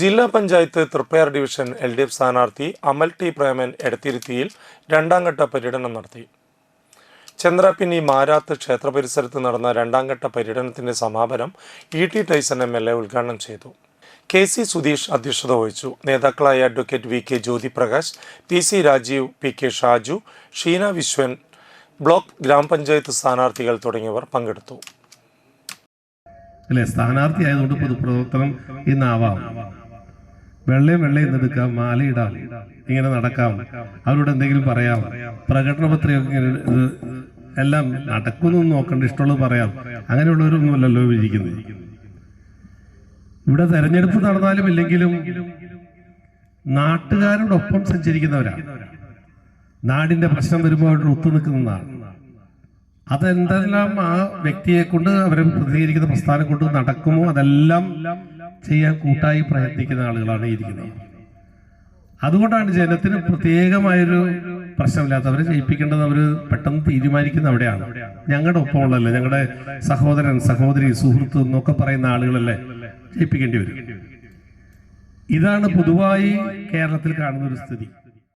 ജില്ലാ panchayat Thriprayar division L D F സ്ഥാനാർത്ഥി Amal T Preman എടത്തിരുത്തിയിൽ രണ്ടാം ഘട്ട പര്യടനം നടത്തി. ചന്ദ്രാപ്പിന്നി മാരാത്ത് ക്ഷേത്ര പരിസരത്ത് നടന്ന രണ്ടാം ഘട്ട പര്യടനത്തിന്റെ സമാപനം E T Tyson M L A ഉദ്ഘാടനം ചെയ്തു. കെ സി സുധീഷ് അധ്യക്ഷത വഹിച്ചു. നേതാക്കളായ advocate V K Jyothiprakash P C Rajeev P K Shaju Sheena Viswan block ഗ്രാമപഞ്ചായത്ത് സ്ഥാനാർത്ഥികൾ തുടങ്ങിയവർ പങ്കെടുത്തു. അല്ലെ? സ്ഥാനാർത്ഥി ആയതുകൊണ്ട് പൊതുപ്രവർത്തനം ഇന്നാവാം. വെള്ളയും വെള്ളയും എടുക്കാം മാലയിടാം ഇങ്ങനെ നടക്കാം. അവരോട് എന്തെങ്കിലും പറയാം. പ്രകടന പത്രികയൊക്കെ എല്ലാം നടക്കുന്നു നോക്കണ്ട ഇഷ്ടമുള്ളത് പറയാം. അങ്ങനെയുള്ളവരൊന്നുമല്ലല്ലോ ഇരിക്കുന്നത്. ഇവിടെ തെരഞ്ഞെടുപ്പ് നടന്നാലും ഇല്ലെങ്കിലും നാട്ടുകാരോടൊപ്പം സഞ്ചരിക്കുന്നവരാണ് നാടിന്റെ പ്രശ്നം വരുമ്പോൾ അവരുടെ ഒത്തു നിൽക്കുന്നതാണ്. അതെന്തെല്ലാം ആ വ്യക്തിയെ കൊണ്ട് അവരെ പ്രതികരിക്കുന്ന പ്രസ്ഥാനം കൊണ്ട് നടക്കുമോ അതെല്ലാം ചെയ്യാൻ കൂട്ടായി പ്രയത്നിക്കുന്ന ആളുകളാണ് ഇരിക്കുന്നത്. അതുകൊണ്ടാണ് ജനത്തിന് പ്രത്യേകമായൊരു പ്രശ്നമില്ലാത്തവരെ ജയിപ്പിക്കേണ്ടത് അവർ പെട്ടെന്ന് തീരുമാനിക്കുന്ന അവിടെയാണ്. ഞങ്ങളുടെ ഒപ്പമുള്ളല്ലേ ഞങ്ങളുടെ സഹോദരൻ സഹോദരി സുഹൃത്ത് എന്നൊക്കെ പറയുന്ന ആളുകളല്ലേ ജയിപ്പിക്കേണ്ടി വരും. ഇതാണ് പൊതുവായി കേരളത്തിൽ കാണുന്ന ഒരു സ്ഥിതി.